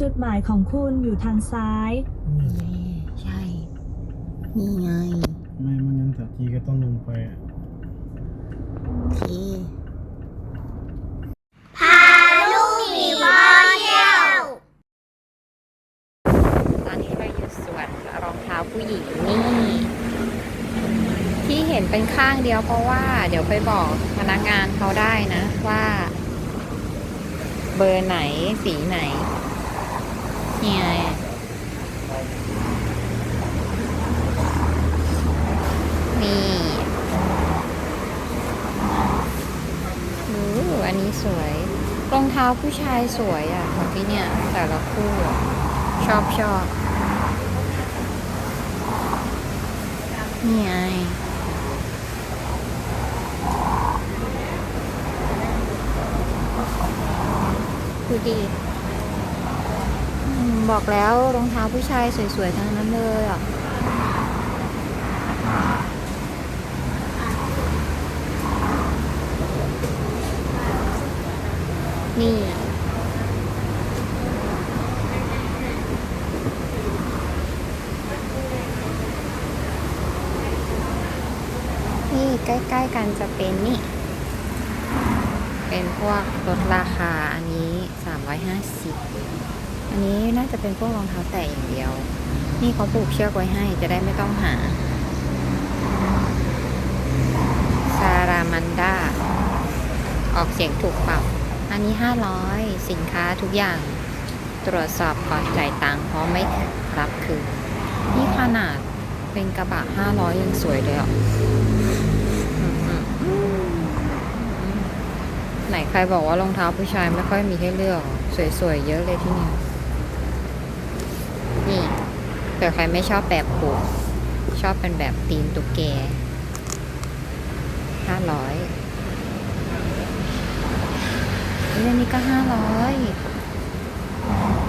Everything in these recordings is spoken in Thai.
จุดหมายของคุณอยู่ทางซ้าย นี่ใช่ นี่ไงไม่ไม่งั้นแต่ทีก็ต้องลงไปอะโอเคพาลูกหมีพ่อเที่ยว ตอนนี้เราอยู่สวนรองเท้าผู้หญิงนี่ ที่เห็นเป็นข้างเดียวเพราะว่า เดี๋ยวไปบอกพนักงานเขาได้นะว่า เบอร์ไหนสีไหน เนี่ยนี่อู้อันนี้สวย รองเท้าผู้ชายสวยอะ ของที่เนี่ย แต่ละคู่ชอบชอบนี่ไงดูดีอืม บอกแล้วรองเท้าผู้ชายสวยๆทั้งนั้นเลยอะนี่นี่ใกล้ ๆ กันจะเป็นนี่ เป็นพวกลดราคาอันนี้ 350 อันนี้น่าจะเป็นพวกรองเท้าแตะอย่างเดียว นี่เขาผูกเชือกไว้ให้จะได้ไม่ต้องหา ซารามันดา ออกเสียงถูกเปล่า อันนี้ 500 สินค้าทุกอย่างตรวจสอบก่อนจ่ายตังค์เพราะไม่รับคืนนี่ขนาดเป็นกระบะ 500 ยังสวยเลยอะไหนใครบอกว่ารองเท้าผู้ชายไม่ค่อยมีให้เลือก สวยๆ เยอะเลยที่นี่ นี่เผื่อใครไม่ชอบแบบผูกชอบเป็นแบบตีนตุ๊กแก500เฮ้ยอันนี้ก็ห้าร้อย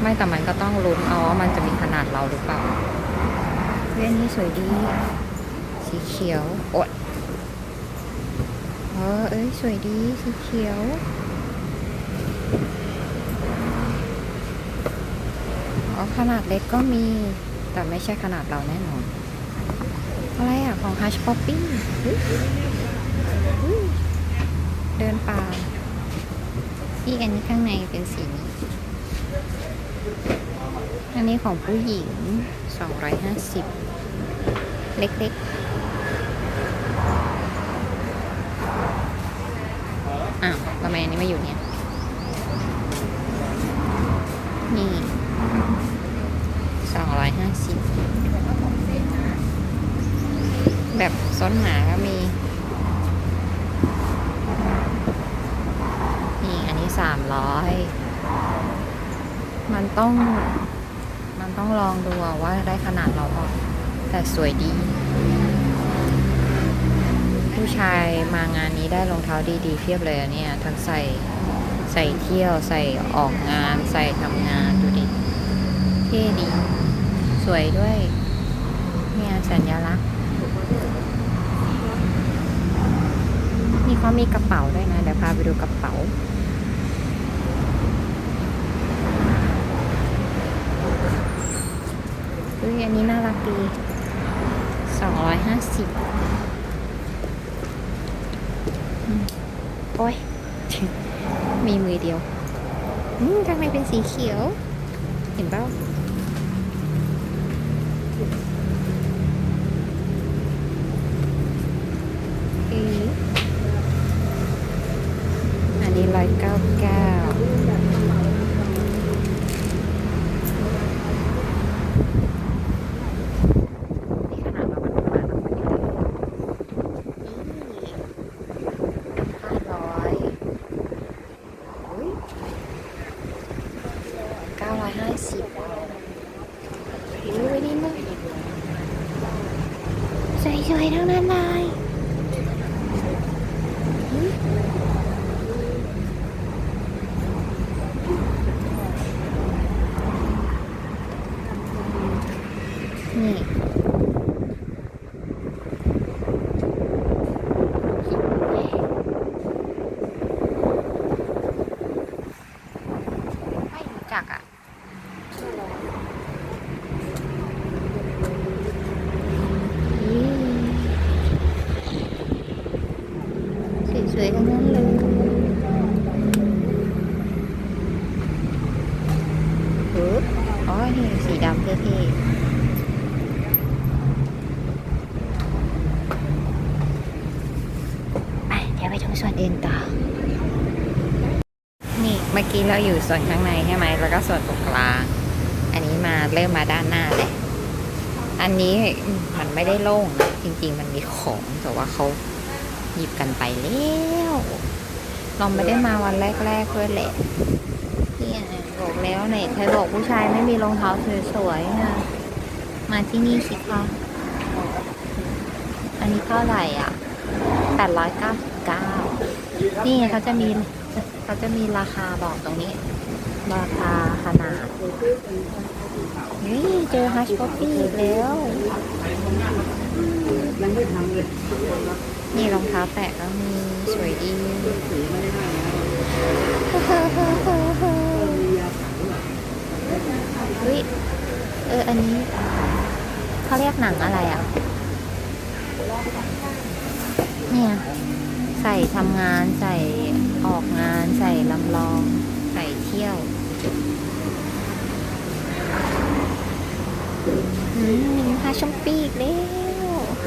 ไม่แต่มันก็ต้องลุ้นเอาว่ามันจะมีขนาดเราหรือเปล่าเฮ้ยอันนี้สวยดี สีเขียวโอ๊ยเออเอ้ยสวยดีสีเขียว อ๋อ ขนาดเล็กก็มี แต่ไม่ใช่ขนาดเราแน่นอน อะไรอะ ของ Hush Poppy เฮ้ยเดินป่าที่อันนี้ข้างในเป็นสีนี้ อันนี้ของผู้หญิง 250 เล็กๆ อ้าวทำไมอันนี้มาอยู่เนี่ย นี่ 250แบบซ้อนหนาก็มี นี่อันนี้สามร้อยมันต้อง มันต้องลองดูว่าได้ขนาดเราเปล่าแต่สวยดี ผู้ชายมางานนี้ได้รองเท้าดีๆเพียบเลยเนี่ย ทั้งใส่ใส่เที่ยวใส่ออกงาน ใส่ทำงานดูดิ เท่ดี สวยด้วย เนี่ยสัญลักษณ์ นี่เขามีกระเป๋าด้วยนะ เดี๋ยวพาไปดูกระเป๋าอุ้ยอันนี้น่ารักดีสองร้อยห้าสิบโอ้ย มีมือเดียวอืมข้างในเป็นสีเขียว เห็นเปล่า นนี้ร้อยเก้าเก้า วยๆทั้งนั้นเลยปึ๊บอ๋อ นี่สีดำเท่ๆไป เดี๋ยวไปชมส่วนอื่นต่อ นี่ เมื่อกี้เราอยู่ส่วนข้างในใช่ไหม แล้วก็ส่วนตรงกลาง อันนี้มาเริ่มมาด้านหน้าเลยอันนี้มันไม่ได้โล่งนะจริง ๆ มันมีของแต่ว่าเขา หยิบกันไปแล้วเราไม่ได้มาวันแรกๆด้วยแหละเนี่ยบอกแล้วเนี่ยใครบอกผู้ชายไม่มีรองเท้าสวยๆนะมาที่นี่สิคะอันนี้เท่าไหร่อะแปดร้อยเก้าสิบเก้านี่เขาจะมีเขาจะมีราคาบอกตรงนี้ ราคาขนาดนี่เจอฮัชป๊อปปี้ว อีกแล้วนี่รองเท้าแตะก็มีสวยดีเฮ้ยเอออันนี้เขาเรียกหนังอะไรอะ เนี่ย ใส่ทำงานใส่ออกงานใส่ลำลอง ใส่เที่ยวอืมมีพาชมปีกแล้ว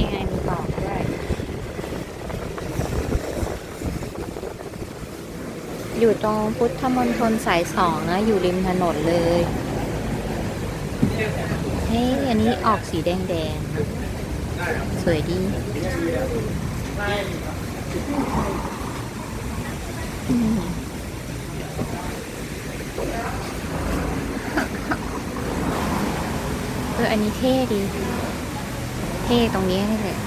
ยังไงมีบอด้วย อยู่ตรงพุทธมณฑลสายสองนะ อยู่ริมถนนเลย เฮ้ยอันนี้ออกสีแดงๆนะ สวยดีอืมเอออันนี้เท่ดี เท่ตรงนี้นี่แหละ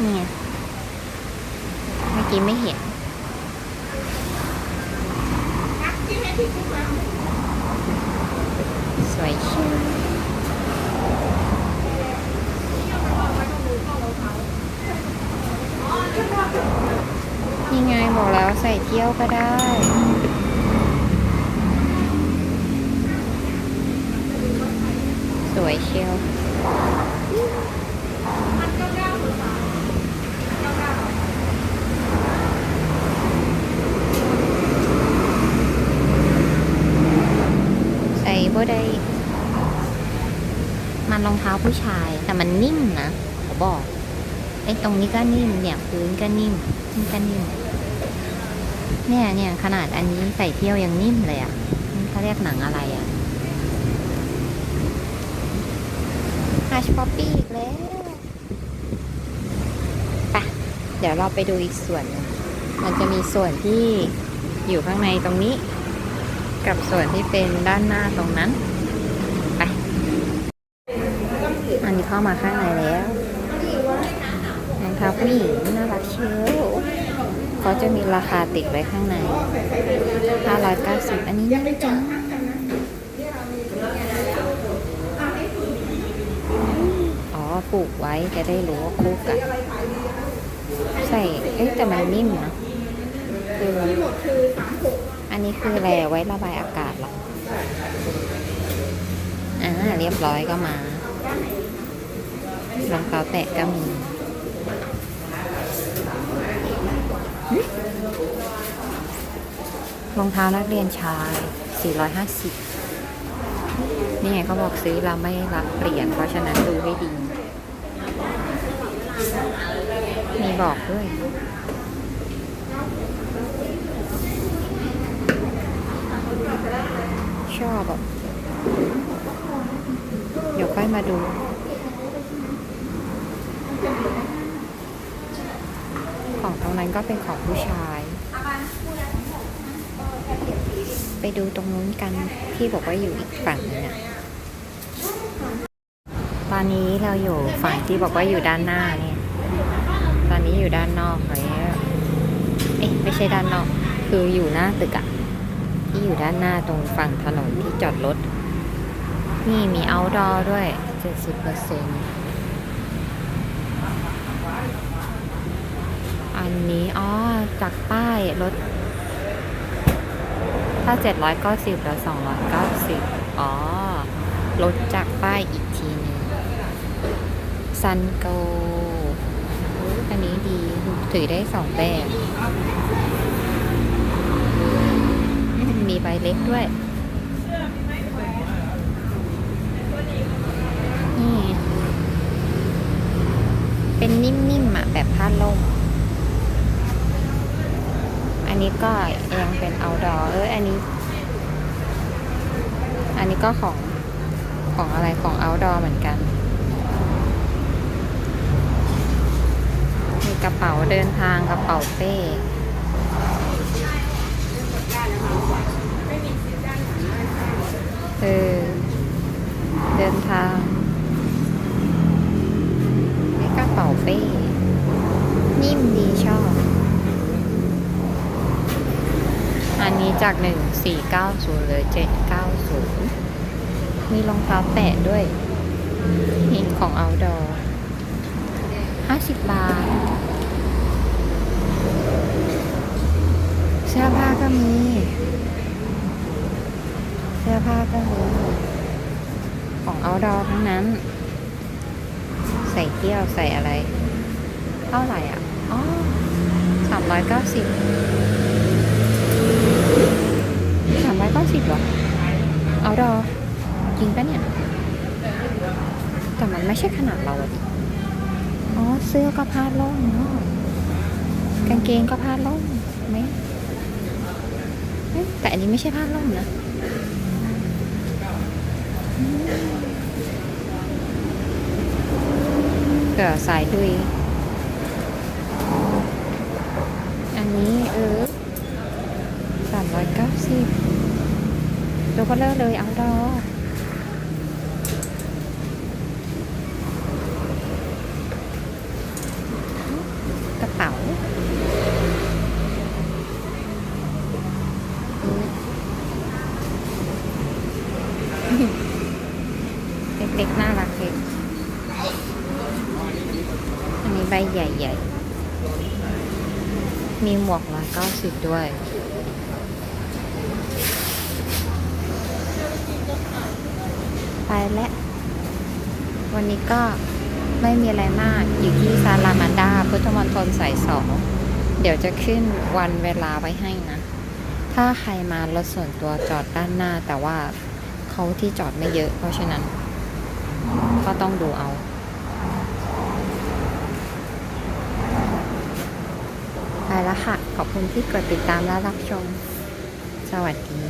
เนี่ยเมื่อกี้ไม่เห็น สวยเชื่อนี่ ไงบอกแล้วใส่เที่ยวก็ได้ สวยเชียวใส่บ่ได้ มันรองเท้าผู้ชายแต่มันนิ่มนะขอบอกไอ้ตรงนี้ก็นิ่มเนี่ยพื้นก็นิ่มนี่ก็นิ่ม เนี่ยเนี่ยขนาดอันนี้ใส่เที่ยวยังนิ่มเลยอะเขาเรียกหนังอะไรอะฮัชป๊อปปี้อีกแล้วไปเดี๋ยวเราไปดูอีกส่วน มันจะมีส่วนที่อยู่ข้างในตรงนี้ กับส่วนที่เป็นด้านหน้าตรงนั้น ไป อันนี้เข้ามาข้างในแล้วรองเท้าผู้หญิงน่ารักเชียว เขาจะมีราคาติดไว้ข้างใน 590 อันนี้น่าจังอ๋อปลูกไว้จะได้รู้ว่าคู่กัน ใส่ เอ๊ะแต่มันนิ่มนะคืออันนี้คืออะไรไว้ระบายอากาศหรออ่าเรียบร้อยก็มารองเท้าแตะก็มี รองเท้านักเรียนชาย 450 นี่ไงเขาบอกซื้อแล้วไม่รับเปลี่ยน เพราะฉะนั้นดูให้ดี มีบอกด้วยชอบแบบเดี๋ยวค่อยมาดู ของตรงนั้นก็เป็นของผู้ชาย ไปดูตรงนู้นกันที่บอกว่าอยู่อีกฝั่งนึงอะตอนนี้เราอยู่ฝั่งที่บอกว่าอยู่ด้านหน้าเนี่ย ตอนนี้อยู่ด้านนอกแล้วเอ๊ะไม่ใช่ด้านนอก คืออยู่หน้าตึกอะที่อยู่ด้านหน้าตรงฝั่งถนนที่จอดรถ นี่มี outdoor ด้วย 70%อันต์ นนี้ อ๋อ จากป้ายรถถ้า 790แล้ว290 อ๋อ ลดจากป้ายอีกทีหนึงซันโกอันนี้ดี ถือได้สองแบบ มีใบเล็กด้วยนี่นิ่มๆอะ แบบผ้าล่ม อั นนี้ก็ยังเป็น outdoor เอออันนี้ อันนี้ก็ของของอะไรของ outdoor เหมือนกัน มีกระเป๋าเดินทางกระเป๋าเป้เออเดินทางนี่กระเป๋าเป้ นิ่มดีชอบ อันนี้ จาก 1490เหลือ790 มีรองเท้าแตะด้วยนี่ของ outdoor 50 บาท เสื้อผ้าก็มี เสื้อผ้าก็มี ของ outdoor ทั้งนั้น ใส่เที่ยวใส่อะไร เท่าไหร่อะ อ๋อสามร้อยเก้า สามร้อยเก้าสิบเหรอ เอาดอจริงปะเนี่ย แต่มันไม่ใช่ขนาดเราอะดิอ๋อ เสื้อก็ผ้าล่มเนาะ กางเกงก็ผ้าล่มไหมแต่อันนี้ไม่ใช่ผ้าล่มนะเผื่อสายดุยอันนี้เออ ร้อยเก้าสิบตัวก็เลิกเลยเอาดอกระเป๋าเล็กๆน่ารักเลยอันนี้ใบใหญ่ๆ มีหมวกร้อยเก้าสิบด้วย ไปแล้ววันนี้ก็ไม่มีอะไรมากอยู่ที่ซาลามันดาพุทธมณฑลสายสองเดี๋ยวจะขึ้นวันเวลาไว้ให้นะ ถ้าใครมารถส่วนตัวจอดด้านหน้า แต่ว่าเขาที่จอดไม่เยอะ เพราะฉะนั้น ก็ต้องดูเอาไปแล้วค่ะ ขอบคุณที่กดติดตามและรับชม สวัสดี